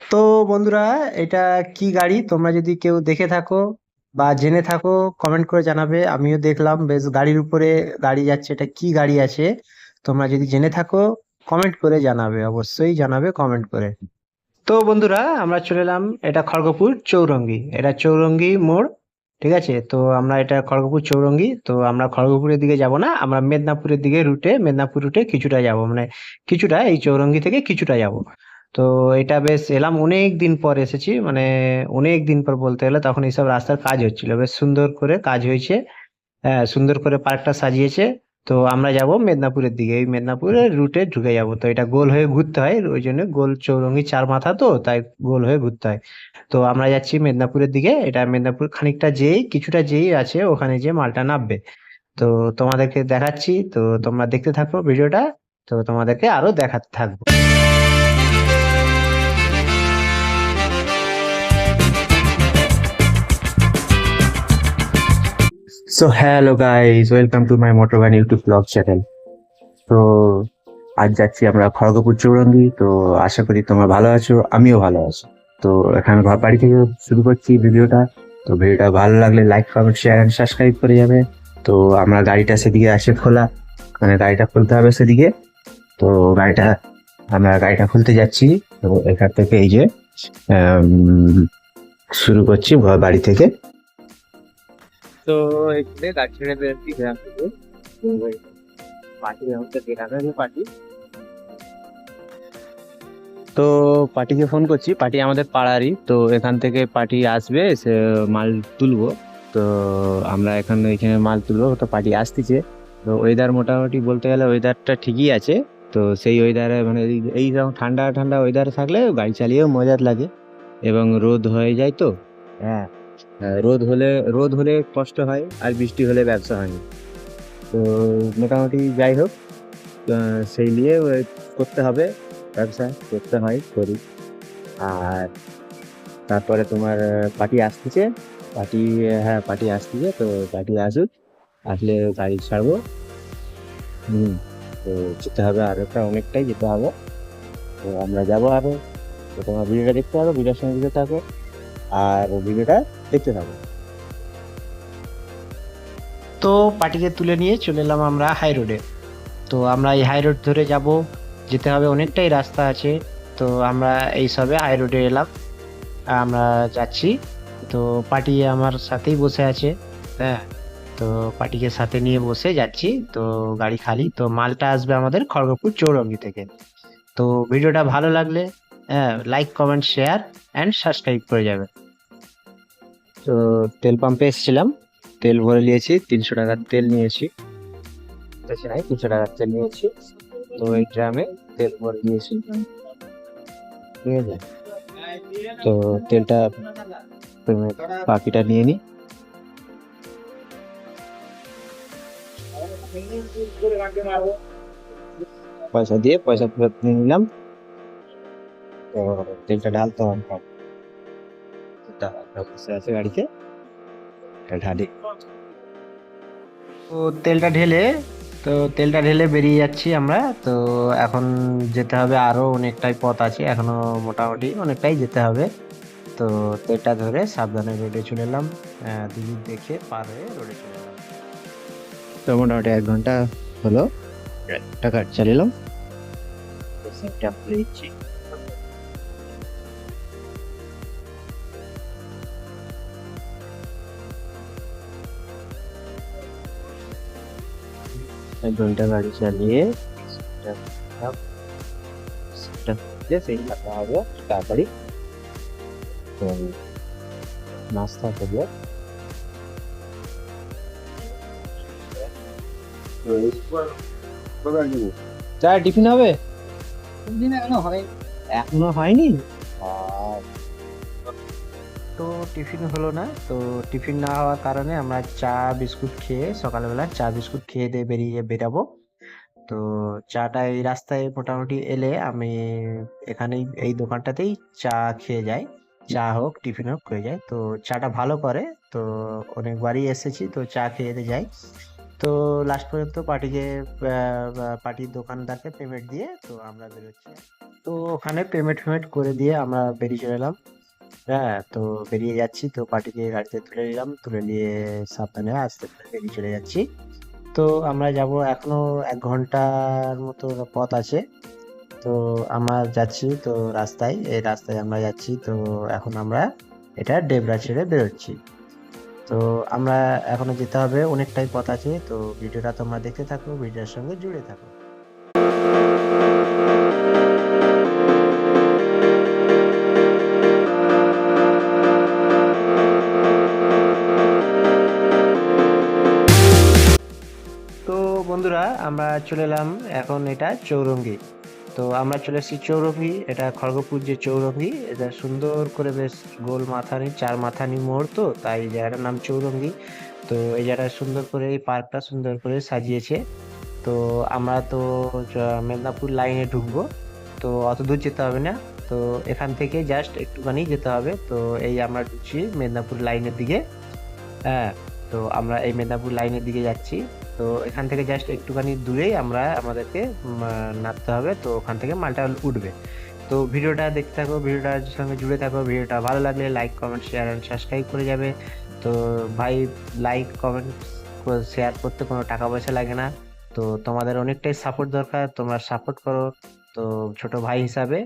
তো বন্ধুরা, এটা কি গাড়ি? তোমরা যদি কেউ দেখে থাকো বা জেনে থাকো কমেন্ট করে জানাবে। আমিও দেখলাম, বেশ গাড়ির উপরে গাড়ি যাচ্ছে। এটা কি গাড়ি আছে? তোমরা যদি জেনে থাকো কমেন্ট করে জানাবে, অবশ্যই জানাবে কমেন্ট করে। তো বন্ধুরা, আমরা চলে এলাম, এটা খড়গপুর চৌরঙ্গি। এটা চৌরঙ্গি মোড়, ঠিক আছে? তো আমরা এটা খড়গপুর চৌরঙ্গি। তো আমরা খড়গপুরের দিকে যাব না, আমরা মেদিনীপুরের দিকে রুটে, মেদিনীপুর রুটে কিছুটা যাব। মানে কিছুটা, এই চৌরঙ্গি থেকে কিছুটা যাব। তো এটা বেশ এলাম অনেক দিন পর এসেছি মানে অনেক দিন পর বলতে গেলে তখন এইসব রাস্তার কাজ হচ্ছিল, বেশ সুন্দর করে কাজ হয়েছে হ্যাঁ সুন্দর করে পার্কটা সাজিয়েছে, তো আমরা যাব মেদিনীপুরের দিকে, এই মেদিনীপুরের রুটে ঢুকে যাব, তো এটা গোল হয়ে ঘুরতে হয়, ওই জন্য গোল চৌরঙ্গি চার মাথা তো, তাই গোল হয়ে ঘুরতে হয়, তো আমরা যাচ্ছি মেদিনীপুরের দিকে, এটা মেদিনীপুর খানিকটা যেই, কিছুটা যেই আছে, ওখানে যে মালটা নামবে, তো তোমাদেরকে দেখাচ্ছি, তো তোমরা দেখতে থাকো ভিডিওটা, তো তোমাদেরকে আরও দেখাতে থাকব। So hello guys welcome to my motor van YouTube vlog channel তো আজ যাচ্ছি আমরা খড়গপুর চৌরঙ্গি। তো, আশা করি তোমরা ভালো আছো, আমিও ভালো আছি। তো, এখানে ঘর বাড়ি থেকে শুরু করছি ভিডিওটা। তো, ভিডিওটা ভালো লাগলে like comment share and subscribe করে যাবে। তো, আমরা গাড়িটা সেদিকে আসে খোলা। মানে গাড়িটা খুলতে হবে সেদিকে। তো, গাড়িটা, আমরা গাড়িটা খুলতে যাচ্ছি। তো, এখান থেকে এই যে শুরু করছি বাড়ি থেকে। তো এখানে গাড়ি ছেড়ে বেরোচ্ছি গ্রাম থেকে? গ্রামের পার্টি। তো পার্টিকে ফোন করছি। পার্টি আমাদের পাড়ারই। তো এখান থেকে পার্টি আসবে সে মাল তুলবো। তো আমরা এখন এখানে মাল তুলবো। তো পার্টি আসতেছে। তো ওয়েদার মোটামুটি বলতে গেলে ওয়েদারটা ঠিকই আছে। তো সেই ওয়েদারে মানে এই- রকম ঠান্ডা ঠান্ডা ওয়েদারে থাকলে গাড়ি চালিয়েও মজার লাগে। এবং রোদ হয়ে যায় তো। হ্যাঁ, রোদ হলে রোদ হলে কষ্ট হয় আর বৃষ্টি হলে ব্যবসা হয় না। তো মোটামুটি যাই হোক সেই নিয়ে করতে হবে, ব্যবসা করতে হয়, করি। আর তারপরে তোমার পার্টি আসতেছে পার্টি হ্যাঁ পার্টি আসতেছে তো পার্টি আসুক, আসলে গাড়ি ছাড়বো। হুম, তো যেতে হবে আর একটা, অনেকটাই যেতে হবে। তো আমরা যাব আরও তো তোমার ভিডিওটা দেখতে হবে ভিডিওর সঙ্গে থাকো। আর ভিডিওটা দেখতে থাকো। তো পার্টিকে তুলে নিয়ে চলে এলাম আমরা হাই রোডে। তো আমরা এই হাই রোড ধরে যাব, যেতে হবে অনেকটাই রাস্তা আছে, তো আমরা এই সবে হাই রোডে এলাম, আমরা যাচ্ছি। তো পার্টি আমার সাথেই বসে আছে হ্যাঁ। তো পার্টিকে সাথে নিয়ে বসে যাচ্ছি, তো গাড়ি খালি, তো মালটা আসবে আমাদের খড়গপুর চৌরঙ্গি থেকে। তো ভিডিওটা ভালো লাগলে হ্যাঁ like comment share and subscribe করে যাবে। তো তেল পাম্পে এসেছিলাম। তেল ভরে নিয়েছি, তিনশো টাকার তেল নিয়েছি। বেশি নাই তিনশো টাকার তেল নিয়েছি। তো এই ড্রামে তেল ভরে নিয়েছি। ঠিক আছে? তো তেলটা বাকিটা নিয়ে নিই। পয়সা দিয়ে পয়সা ফেরত নিয়ে নিলাম। তো তেলটা ঢালতে হবে। বসে আছে গাড়িতে। ঢালি তো তেলটা ঢেলে, তো তেলটা ঢেলে বেরিয়ে যাচ্ছি আমরা। তো এখন যেতে হবে আরও অনেকটাই পথ আছে, এখনও মোটামুটি অনেকটাই যেতে হবে। তো তেলটা ধরে সাবধানে রোডে চলে এলাম। দিদির দেখে পার হয়ে রোডে চলে এলাম। তো মোটামুটি এক ঘণ্টা হলো। টাকা চালিলাম খুলে দিচ্ছি ঘণ্টা গাড়ি চালিয়ে সেই হবে তাড়াতাড়ি নাস্তা করব চা টিফিন হবে? এখনও হয়নি? তো টিফিন হলো না, তো টিফিন না হওয়ার কারণে আমরা চা, বিস্কুট খেয়ে সকালবেলা চা, বিস্কুট খেয়ে দিয়ে বেরিয়ে বেরাবো। তো চাটা এই রাস্তায় মোটামুটি এলে আমি এখানেই, এই দোকানটাতেই চা খেয়ে যাই। চা হোক, টিফিন হোক হয়ে যায় তো চাটা ভালো করে, তো অনেকবারই এসেছি, তো চা খেয়ে যাই। তো লাস্ট পর্যন্ত পার্টিকে পার্টির দোকানদারকে পেমেন্ট দিয়ে তো আমরা বেরোচ্ছি। তো ওখানে পেমেন্ট ফেমেন্ট করে দিয়ে আমরা বেরিয়ে চলে এলাম। হ্যাঁ তো বেরিয়ে যাচ্ছি, তো পার্টিকে গাড়িতে তুলে নিলাম, তুলে নিয়ে সাবধানে আস্তে বেরিয়ে চলে যাচ্ছি। তো আমরা যাব এখনও এক ঘণ্টার মতো পথ আছে। তো আমরা যাচ্ছি, তো রাস্তায়, এই রাস্তায় আমরা যাচ্ছি, তো এখন আমরা এটা ডেবরা ছেড়ে বেরোচ্ছি। তো আমরা এখনও যেতে হবে, অনেকটাই পথ আছে, তো ভিডিওটা তোমরা দেখতে থাকো, ভিডিওর সঙ্গে জুড়ে থাকো। বন্ধুরা, আমরা চলে এলাম এখন এটা চৌরঙ্গি। তো আমরা চলে এসেছি চৌরঙ্গি, এটা খড়গপুর যে চৌরঙ্গি, এটা সুন্দর করে বেশ গোল মাথানি, চার মাথানি মোড় তো, তাই জায়গাটার নাম চৌরঙ্গি। তো এই জায়গাটা সুন্দর করে, এই পার্কটা সুন্দর করে সাজিয়েছে। তো আমরা তো মেদিনীপুর লাইনে ঢুকবো, তো অত দূর যেতে হবে না। তো এখান থেকে জাস্ট একটুখানি যেতে হবে। তো এই আমরা ঢুকছি মেদিনীপুর লাইনের দিকে। হ্যাঁ তো আমরা এই মেদিনীপুর লাইনের দিকে যাচ্ছি। তো এখান থেকে জাস্ট একটুখানি দূরেই আমরা আমাদেরকে নামতে হবে। তো ওখান থেকে মালটা উঠবে। তো ভিডিওটা দেখতে থাকো, ভিডিওটার সঙ্গে জুড়ে থাকো। ভিডিওটা ভালো লাগলে like comment share and subscribe করে যাবে। তো ভাই লাইক কমেন্ট শেয়ার করতে কোনো টাকা পয়সা লাগে না। তো তোমাদের অনেকটাই সাপোর্ট দরকার। তোমরা সাপোর্ট করো। তো ছোট ভাই হিসাবে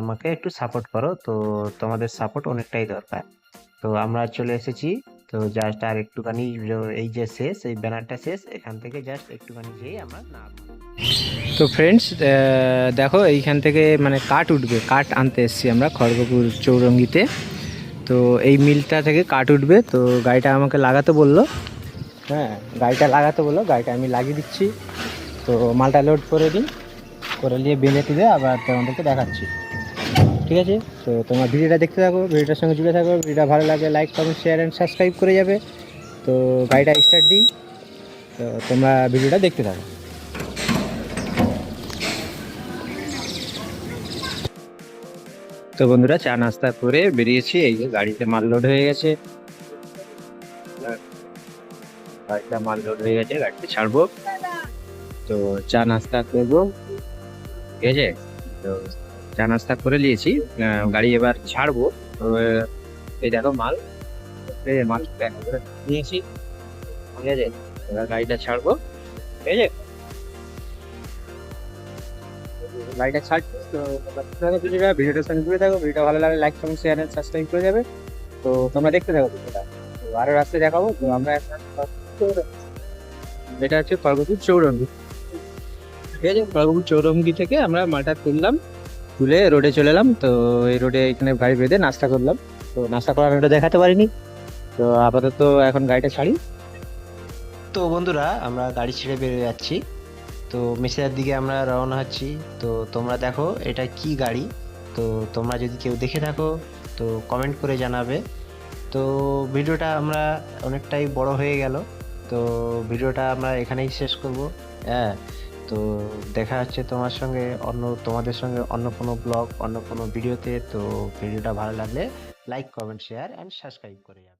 আমাকে একটু সাপোর্ট করো। তো তোমাদের সাপোর্ট অনেকটাই দরকার। তো আমরা চলে এসেছি। তো জাস্ট আর একটুখানি এই যে শেষ, এই ব্যানারটা শেষ, এখান থেকে জাস্ট একটুখানি যেই আমরা নাম তো ফ্রেন্ডস দেখো এইখান থেকে মানে কাঠ উঠবে, কাঠ আনতে এসেছি আমরা খড়গপুর চৌরঙ্গিতে। তো এই মিলটা থেকে কাঠ উঠবে, তো গাড়িটা আমাকে লাগাতে বলল। হ্যাঁ গাড়িটা লাগাতে বলল, গাড়িটা আমি লাগিয়ে দিচ্ছি। তো মালটা লোড করে দিই, করে নিয়ে বেঁধে টেঁধে আবার তোমাদেরকে দেখাচ্ছি। ঠিক আছে? তো তোমার ভিডিওটা দেখতে থাকো, ভিডিওটার সঙ্গে জুড়ে থাকো, ভিডিওটা ভালো লাগলে like comment share and subscribe করে যাবে। তো গাড়িটা স্টার্ট দিই। তো তোমরা ভিডিওটা দেখতে থাকো। তো বন্ধুরা, চা নাস্তা করে বেরিয়েছি। এই যে গাড়িতে মাল লোড হয়ে গেছে। গাড়িটা মাল লোড হয়ে গেছে গাড়িতে ছাড়বো। তো চা নাস্তা করব। ঠিক আছে? তো চা নাস্তা করে নিয়েছি। গাড়ি এবার ছাড়বো। এই দেখো মাল। মাল নিয়েছি। ঠিক আছে, এবার গাড়িটা ছাড়বো। ঠিক আছে? গাড়িটা ছাড়ছি, তো ভিডিওটা। সঙ্গে জুড়ে থাকো। ভিডিওটা ভালো লাগলে like comment share and subscribe করে যাবে। তো তোমরা দেখতে থাকো ভিডিওটা। তো আরও রাস্তায় দেখাবো। তো আমরা এখন এটা হচ্ছে খড়গপুর চৌরঙ্গি। ঠিক আছে? খড়গপুর চৌরঙ্গি থেকে আমরা মালটা তুললাম। তুলে রোডে চলে এলাম। তো এই রোডে এখানে গাড়ি বেঁধে নাস্তা করলাম। তো নাস্তা করার ওটা দেখাতে পারিনি। তো আপাতত এখন গাড়িটা ছাড়ি। তো বন্ধুরা, আমরা গাড়ি ছেড়ে বেরিয়ে যাচ্ছি। তো মেসেজার দিকে আমরা রওনা হচ্ছি। তো তোমরা দেখো, এটা কি গাড়ি? তো তোমরা যদি কেউ দেখে থাকো, তো কমেন্ট করে জানাবে। তো ভিডিওটা আমরা অনেকটাই বড় হয়ে গেল। তো ভিডিওটা আমরা এখানেই শেষ করব। হ্যাঁ তো দেখা যাচ্ছে তোমার সঙ্গে অন্য, তোমাদের সঙ্গে অন্য কোনো ব্লগ অন্য কোনো ভিডিওতে তো ভিডিওটা ভালো লাগলে like comment share and subscribe করে যাবে।